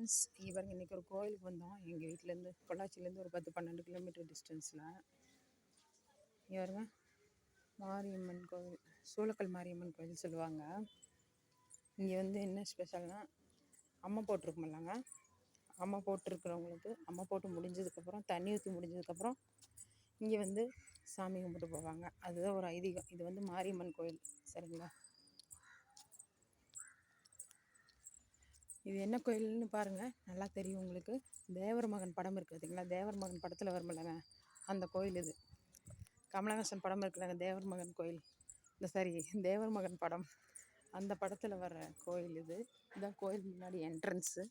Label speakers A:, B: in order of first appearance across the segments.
A: Friends இங்கே பாருங்க இன்றைக்கி ஒரு கோயிலுக்கு வந்தோம். எங்கள் வீட்டிலேருந்து பொள்ளாச்சிலேருந்து ஒரு பத்து பன்னெண்டு கிலோமீட்டர் டிஸ்டன்ஸில் இங்கே பாருங்க. மாரியம்மன் கோவில் சூளக்கல் மாரியம்மன் கோவில் சொல்லுவாங்க. இங்கே வந்து என்ன ஸ்பெஷல்னால் அம்மா போட்டிருக்குமில்லங்க அம்மா போட்டிருக்கிறவங்களுக்கு அம்மா போட்டு முடிஞ்சதுக்கப்புறம் தண்ணி ஊற்றி முடிஞ்சதுக்கப்புறம் இங்கே வந்து சாமி கும்பிட்டு போவாங்க. அதுதான் ஒரு ஐதீகம். இது வந்து மாரியம்மன் கோயில் சரிங்களா? இது என்ன கோயில்னு பாருங்கள் நல்லா தெரியும் உங்களுக்கு. தேவர் மகன் படம் இருக்குது பார்த்தீங்களா தேவர் மகன் படத்தில் வருமில்லங்க அந்த கோயில் இது. கமலஹாசன் படம் இருக்குல்லங்க தேவர் மகன் கோயில். இந்த சாரி தேவர் மகன் படம். அந்த படத்தில் வர்ற கோயில் இது. இதுதான் கோயில் முன்னாடி என்ட்ரன்ஸு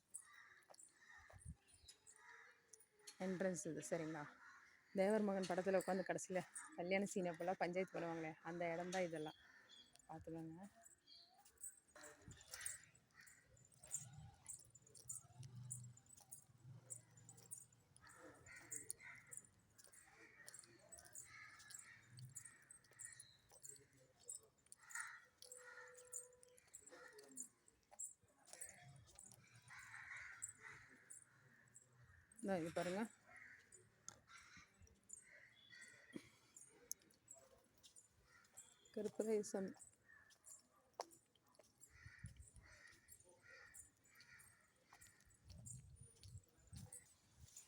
A: என்ட்ரன்ஸ் இது சரிங்களா? தேவர் மகன் படத்தில் உட்காந்து கடைசியில் கல்யாண சீனை போல் பஞ்சாயத்து பண்ணுவாங்களே அந்த இடம் தான் இதெல்லாம். பார்த்துக்கோங்க இந்த பாருங்க. பாருங்கள் கருப்பரேசன்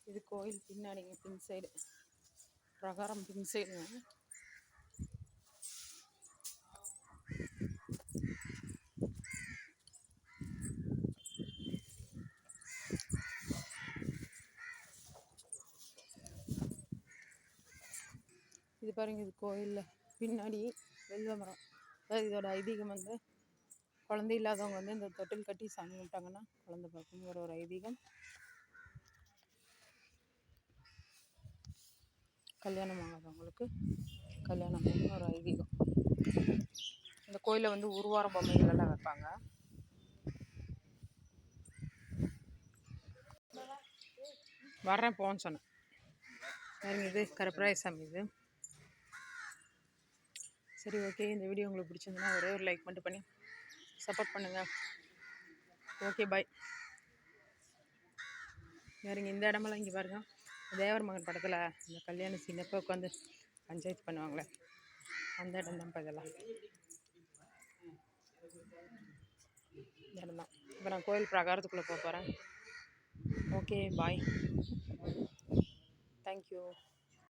A: இது கோயில் பின்னாடிங்க பின் சைடு பிரகாரம் பின் சைடுங்க இது பாருங்க இது கோயிலில். பின்னாடி வெல்வ மரம். அதாவது இதோட ஐதீகம் வந்து குழந்தை இல்லாதவங்க வந்து இந்த தொட்டில் கட்டி சாமி கும்பிட்டாங்கன்னா குழந்த பார்க்குங்கிற ஒரு ஐதீகம். கல்யாணம் ஆகாதவங்களுக்கு கல்யாணம் ஆகும்னு ஒரு ஐதீகம். இந்த கோயிலில் வந்து உருவார பொம்மைகளெல்லாம் வைப்பாங்க. வர்றேன் போன்னு சொன்னேன். இது கருப்பராய சாமி இது. சரி ஓகே இந்த வீடியோ உங்களுக்கு பிடிச்சிருந்துன்னா ஒரே ஒரு லைக் மட்டும் பண்ணி சப்போர்ட் பண்ணுங்கள் ஓகே பாய் வேறுங்க இந்த இடமெல்லாம் இங்கே பாருங்க. தேவர் மகன் படத்தில் இந்த கல்யாண சீனப்போ உட்காந்து பஞ்சாயத்து பண்ணுவாங்களே? அந்த இடம் தான் இதெல்லாம். இந்த இடம் தான். இப்போ நான் கோயில் பிரகாரத்துக்குள்ளே போக போகிறேன் ஓகே பாய் தேங்க்யூ